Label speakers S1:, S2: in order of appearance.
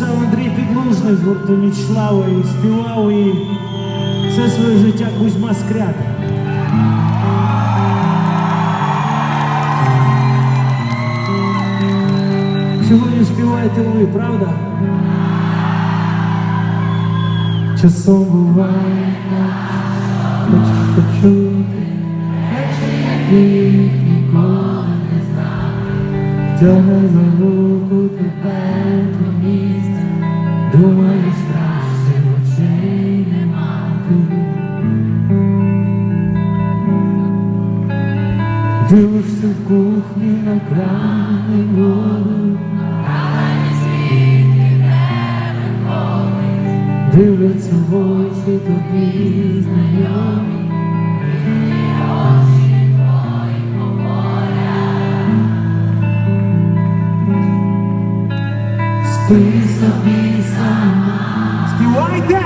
S1: написав Андрій Підлужний з гурту Нічлава і співав її все своє життя Кузьма Скрябін. Сьогодні співаєте ви, правда? Часом буває, хочеш почути, речі, яких ніколи не знав. Тягне за Дивишся в кухні на крани воду, дивляться в очі тобі знайомі. Спи собі сама. Співайте!